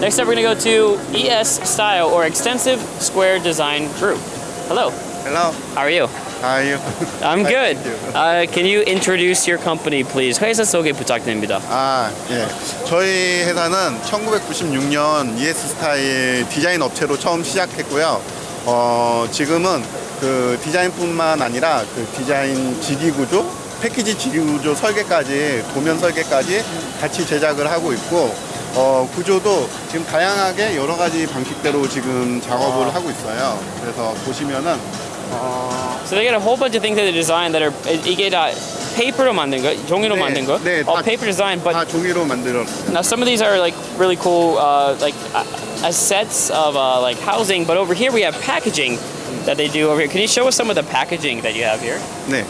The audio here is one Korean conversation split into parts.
Instead, we're gonna go to ES Style or Extensive Square Design Group. Hello, Hello, how are you? how are you? I'm good. Uh, can you introduce your company, please? 회사 소개 부탁드립니다. 아, 예. 저희 회사는 1996년 ES 스타일 디자인 업체로 처음 시작했고요. 어, 지금은 그 디자인뿐만 아니라 그 디자인 지기 구조, 패키지 지기 구조 설계까지, 도면 설계까지 같이 제작을 하고 있고, 어, 구조도 지금 다양하게 여러 가지 방식대로 지금 작업을 아. 하고 있어요. 그래서 보시면은, 어, So they got a whole bunch of things that they design that are 이게 다 paper로 만든 거, 종이로 네, 만든 거. 네, All 다- paper design, but 다 종이로 만들었어요. now some of these are like really cool, uh, like uh, uh, sets of uh, like housing. But over here we have packaging that they do over here. Can you show us some of the packaging that you have here? 네.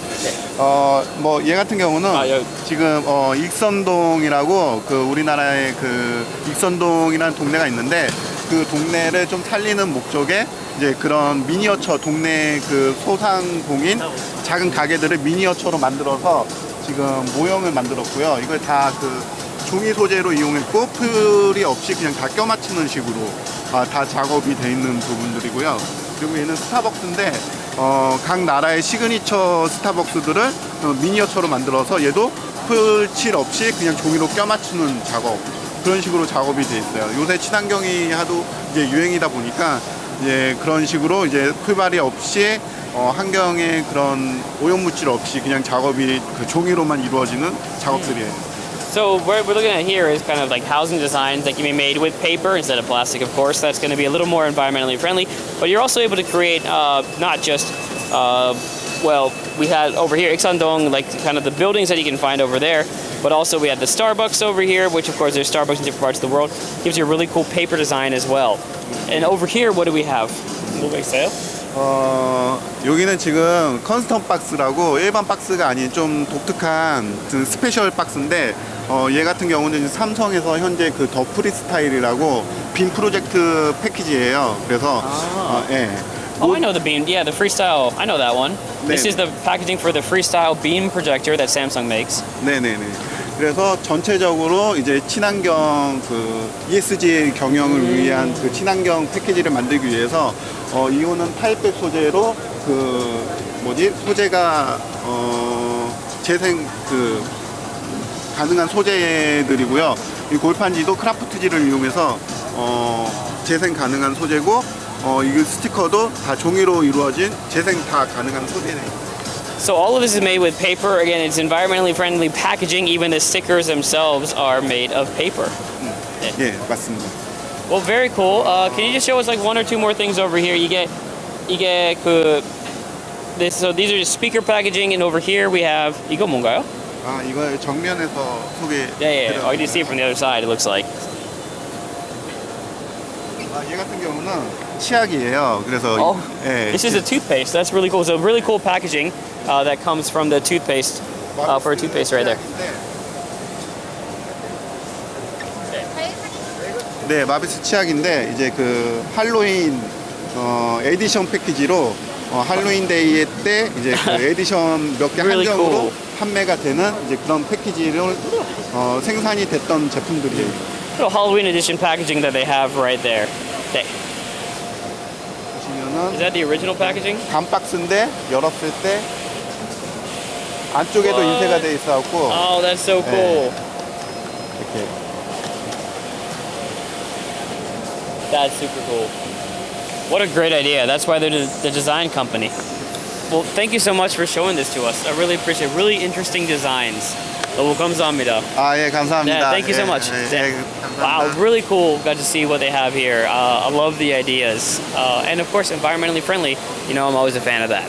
어, 뭐, 얘 같은 경우는 아, 여기. 지금, 어, 익선동이라고 그 우리나라의 그 익선동이라는 동네가 있는데 그 동네를 좀 살리는 목적에 이제 그런 미니어처 동네 그 소상공인 작은 가게들을 미니어처로 만들어서 지금 모형을 만들었고요. 이걸 다 그 종이 소재로 이용했고 풀이 없이 그냥 다 껴맞추는 식으로 아, 다 작업이 돼 있는 부분들이고요. 그리고 얘는 스타벅스인데 어, 각 나라의 시그니처 스타벅스들을 어, 미니어처로 만들어서 얘도 풀칠 없이 그냥 종이로 껴맞추는 작업 그런 식으로 작업이 돼 있어요. 요새 친환경이 하도 이제 유행이다 보니까 이제 그런 식으로 이제 풀발이 없이 어, 환경에 그런 오염 물질 없이 그냥 작업이 그 종이로만 이루어지는 작업들이에요. So what we're looking at here is kind of like housing designs that can be made with paper instead of plastic, of course. That's going to be a little more environmentally friendly. But you're also able to create uh, not just, uh, well, we had over here Ixandong, like kind of the buildings that you can find over there. But also we had the Starbucks over here, which of course there's Starbucks in different parts of the world. Gives you a really cool paper design as well. And over here, what do we have? We say? 어, 여기는 지금 컨스텀 박스라고 일반 박스가 아닌 좀 독특한 그 스페셜 박스인데 어, 얘 같은 경우는 삼성에서 현재 그 더 프리스타일이라고 빔 프로젝트 패키지예요. 그래서 어, 예. Oh, I know the beam. Yeah, the freestyle. I know that one. This 네. is the packaging for the freestyle beam projector that Samsung makes. 네네네. 그래서 전체적으로 이제 친환경 그 ESG 경영을 위한 그 친환경 패키지를 만들기 위해서 어, 이거는 타입백 소재로 그 뭐지 소재가 어, 재생 그 가능한 소재들이고요. 이 골판지도 크라프트지를 이용해서 어, 재생 가능한 소재고 어, 이 스티커도 다 종이로 이루어진 재생 다 가능한 소재예요. So all of this is made with paper. Again, it's environmentally friendly packaging. Even the stickers themselves are made of paper. 예, 맞습니다. Well, very cool. Uh, can you just show us like one or two more things over here? You get, you get 그 this. So these are just speaker packaging, and over here we have 이거 뭔가요? 아, 이걸 정면에서 소개. Yeah, yeah. yeah. Oh, you can see it from the other side. It looks like. 아, 얘 같은 경우는 치약이에요. 그래서 Oh, 예, this is a toothpaste. That's really cool. So really cool packaging uh, that comes from the toothpaste uh, for a toothpaste right there. 네, 마비스 치약인데 이제 그 할로윈 어, 에디션 패키지로 어, 할로윈 데이 때 이제 그 에디션 몇 개 Really 한정으로 cool. 판매가 되는 이제 그런 패키지를 어, 생산이 됐던 제품들이에요. Little Halloween edition packaging that they have right there. Okay. Is 보시면은 that the original packaging? 단 박스인데 열었을 때 안쪽에도 What? 인쇄가 돼 있어갖고 Oh, that's so cool. 이렇게 That's super cool. What a great idea. That's why they're the the design company. Well, thank you so much for showing this to us. I really appreciate it. Really interesting designs. 너무 감사합니다. 아 예 감사합니다. Yeah, thank you so 예, much. 예, Yeah. 예, Wow, 감사합니다. really cool. Got to see what they have here. Uh, I love the ideas. Uh, and of course, environmentally friendly. You know, I'm always a fan of that.